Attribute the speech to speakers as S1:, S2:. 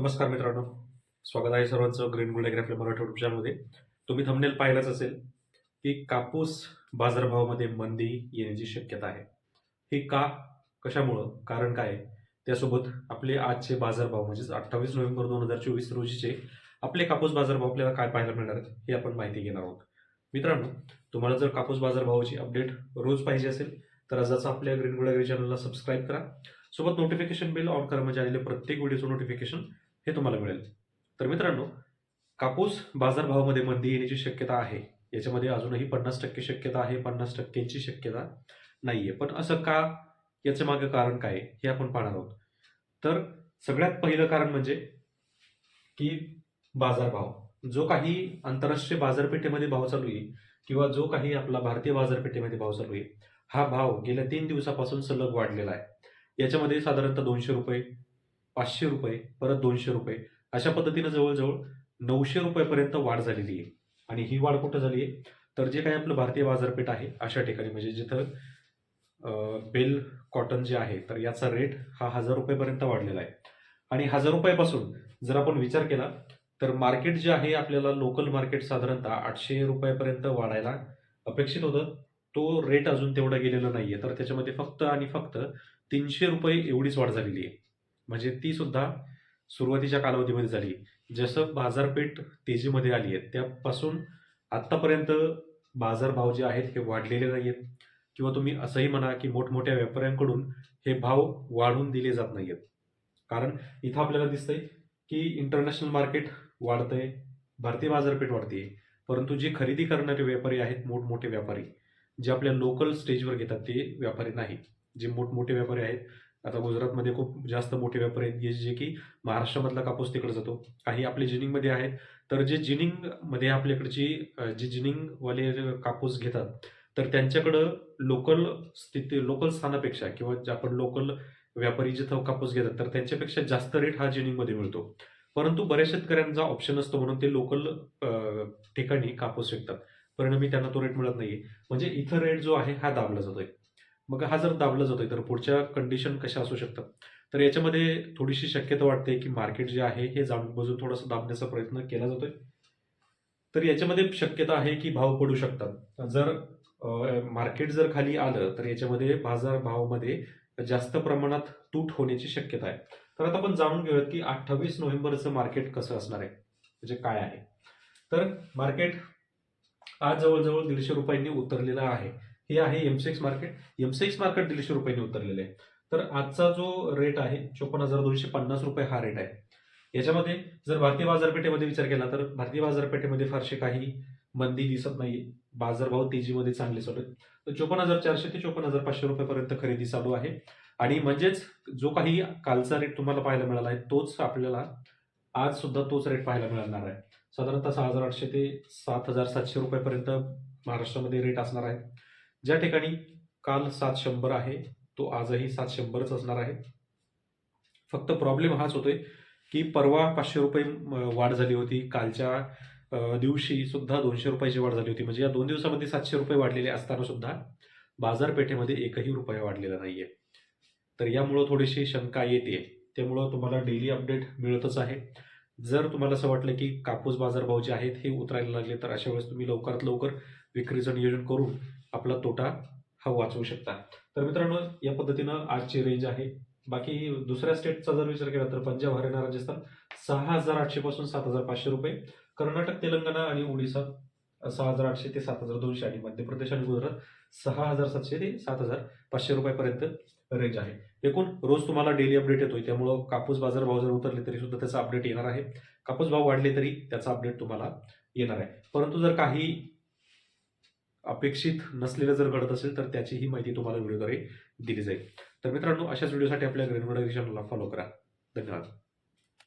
S1: नमस्कार मित्रांनो. स्वागत आहे सर्वांचं ग्रीन गुड आपल्या मराठी युट्यूब चॅनलमध्ये तुम्ही थंबनेल पाहिलंच असेल की कापूस बाजारभावामध्ये मंदी येण्याची शक्यता आहे. ही का? कशामुळं? कारण काय? आहे? त्यासोबत आपले आजचे बाजारभाव म्हणजेच अठ्ठावीस नोव्हेंबर दोन हजार चोवीस रोजीचे आपले कापूस बाजारभाव आपल्याला काय पाहायला मिळणार आहेत हे आपण माहिती घेणार आहोत. मित्रांनो तुम्हाला जर कापूस बाजारभावाची अपडेट रोज पाहिजे असेल तर आजच आपल्या ग्रीन गोल्ड चॅनलला सबस्क्राईब करा. सोबत नोटिफिकेशन बिल ऑन करा म्हणजे आलेले प्रत्येक व्हिडिओचं नोटिफिकेशन हे तुम्हाला मिळेल. तर मित्रांनो कापूस बाजारभावामध्ये मंदी येण्याची शक्यता आहे. याच्यामध्ये अजूनही पन्नास टक्के शक्यता आहे पन्नास टक्क्यांची शक्यता नाही आहे पण असं का? याचं मागे कारण काय? आहे? हे आपण पाहणार आहोत. तर सगळ्यात पहिलं कारण म्हणजे की बाजारभाव. जो काही आंतरराष्ट्रीय बाजारपेठेमध्ये भाव चालू आहे किंवा जो काही आपला भारतीय बाजारपेठेमध्ये भाव चालू आहे हा भाव गेल्या तीन दिवसापासून सलग वाढलेला आहे. याच्यामध्ये साधारणतः दोनशे रुपये पाचशे रुपये परत दोनशे रुपये. अशा पद्धतीनं जवळजवळ नऊशे रुपयेपर्यंत वाढ झालेली आहे. आणि ही वाढ कुठं झाली आहे? तर जे काही आपलं भारतीय बाजारपेठ आहे अशा ठिकाणी. म्हणजे जिथं बेल कॉटन जे आहे तर याचा रेट हा हजार रुपयेपर्यंत वाढलेला आहे. आणि हजार रुपयापासून जर आपण विचार केला तर मार्केट जे आहे आपल्याला लोकल मार्केट साधारणतः आठशे रुपयापर्यंत वाढायला अपेक्षित होतं. तो रेट अजून तेवढा गेलेला नाही आहे तर त्याच्यामध्ये फक्त आणि फक्त तीनशे रुपये एवढीच वाढ झालेली आहे. म्हणजे ती सुद्धा सुरुवातीच्या कालावधीमध्ये झाली. जसं बाजारपेठ तेजीमध्ये आली आहे त्यापासून आत्तापर्यंत बाजारभाव जे आहेत हे वाढलेले नाही आहेत. किंवा तुम्ही असंही म्हणा की मोठमोठ्या व्यापाऱ्यांकडून हे भाव वाढवून दिले जात नाहीत कारण इथं आपल्याला दिसतंय की इंटरनॅशनल मार्केट वाढतंय भारतीय बाजारपेठ वाढते परंतु जे खरेदी करणारे व्यापारी आहेत मोठमोठे व्यापारी जे आपल्या लोकल स्टेजवर घेतात ते व्यापारी नाहीत जे मोठमोठे व्यापारी आहेत आता गुजरातमध्ये खूप जास्त मोठे व्यापारी आहेत जे की महाराष्ट्रामधला कापूस तिकडे जातो. काही आपले जिनिंगमध्ये आहेत. तर जे जिनिंगमध्ये आपल्याकडची जे जिनिंगवाले जे कापूस घेतात तर त्यांच्याकडं लोकल स्थिती लोकल स्थानापेक्षा किंवा जे आपण लोकल व्यापारी जिथं कापूस घेतात तर त्यांच्यापेक्षा जास्त रेट हा जिनिंगमध्ये मिळतो. परंतु बऱ्याच शेतकऱ्यांचा ऑप्शन असतो म्हणून ते लोकल ठिकाणी कापूस विकतात. परिणामी त्यांना तो रेट मिळत नाहीये. म्हणजे इथं रेट जो आहे हा दाबला जातोय. मग हा जर दाबला जातोय तर पुढच्या कंडिशन कशा असू शकतात? तर याच्यामध्ये थोडीशी शक्यता वाटते की मार्केट जे आहे हे जाणून बजून थोडंसं दाबण्याचा प्रयत्न केला जातोय. तर याच्यामध्ये शक्यता आहे की भाव पडू शकतात. जर मार्केट जर खाली आलं तर याच्यामध्ये बाजार भावामध्ये जास्त प्रमाणात तूट होण्याची शक्यता आहे. तर आता आपण जाणून घेऊयात की अठ्ठावीस नोव्हेंबरचं मार्केट कसं असणार आहे? म्हणजे काय आहे? तर मार्केट आज जवळजवळ दीडशे रुपयांनी उतरलेलं आहे. हे आहे एमसेक्स मार्केट एमसेक्स मार्केट दीडशे रुपयांनी उतरलेलं आहे. तर आजचा जो रेट आहे चोपन्न हजार दोनशे पन्नास रुपये हा रेट आहे. याच्यामध्ये जर भारतीय बाजारपेठेमध्ये विचार केला तर भारतीय बाजारपेठेमध्ये फारसे काही मंदी दिसत नाही बाजारभाव तेजीमध्ये चांगले चालू आहेत. तर चोपन्न हजार चारशे ते चोपन्न हजार पाचशे रुपयापर्यंत खरेदी चालू आहे. आणि म्हणजेच जो काही कालचा रेट तुम्हाला पाहायला मिळाला आहे तोच आपल्याला आज सुद्धा तोच रेट पाहायला मिळणार आहे. साधारणतः सहा हजार आठशे ते सात हजार सातशे रुपयापर्यंत महाराष्ट्रामध्ये रेट असणार आहे. ज्या ठिकाणी काल सात शंभर आहे तो आजही सात शंभरच असणार आहे. फक्त प्रॉब्लेम हाच होतोय की परवा पाचशे रुपये वाढ झाली होती. कालच्या दिवशी सुद्धा दोनशे रुपयाची वाढ झाली होती. म्हणजे या दोन दिवसामध्ये सातशे रुपये वाढलेले असताना सुद्धा बाजारपेठेमध्ये एकही रुपया वाढलेला नाहीये. तर यामुळं थोडीशी शंका येते. त्यामुळं तुम्हाला डेली अपडेट मिळतच आहे. जर तुम्हाला असं वाटलं की कापूस बाजारभाव जे आहेत हे उतरायला लागले तर अशा वेळेस तुम्ही लवकरात लवकर विक्रीचं नियोजन करून आपला तोटा हा वाचवू शकता. तर मित्रांनो या पद्धतीनं आजची रेंज आहे. बाकी दुसऱ्या स्टेटचा जर विचार केला तर पंजाब हरियाणा राजस्थान सहा हजार आठशे पासून सात हजार पाचशे रुपये. कर्नाटक तेलंगणा आणि ओडिसा सहा हजार आठशे ते सात हजार दोनशे आणि मध्य प्रदेश आणि गुजरात सहा हजार सातशे ते सात हजार पाचशे रुपयापर्यंत रेंज आहे. एकूण रोज तुम्हाला डेली अपडेट येतोय. त्यामुळं कापूस बाजार भाव जर उतरले तरी सुद्धा त्याचा अपडेट येणार आहे. कापूस भाव वाढले तरी त्याचा अपडेट तुम्हाला येणार आहे. परंतु जर काही अपेक्षित नसलेलं जर घडत असेल तर त्याचीही माहिती तुम्हाला व्हिडिओद्वारे दिली जाईल. तर मित्रांनो अशाच व्हिडिओसाठी आपल्या ग्रेनवड चॅनलला फॉलो करा. धन्यवाद.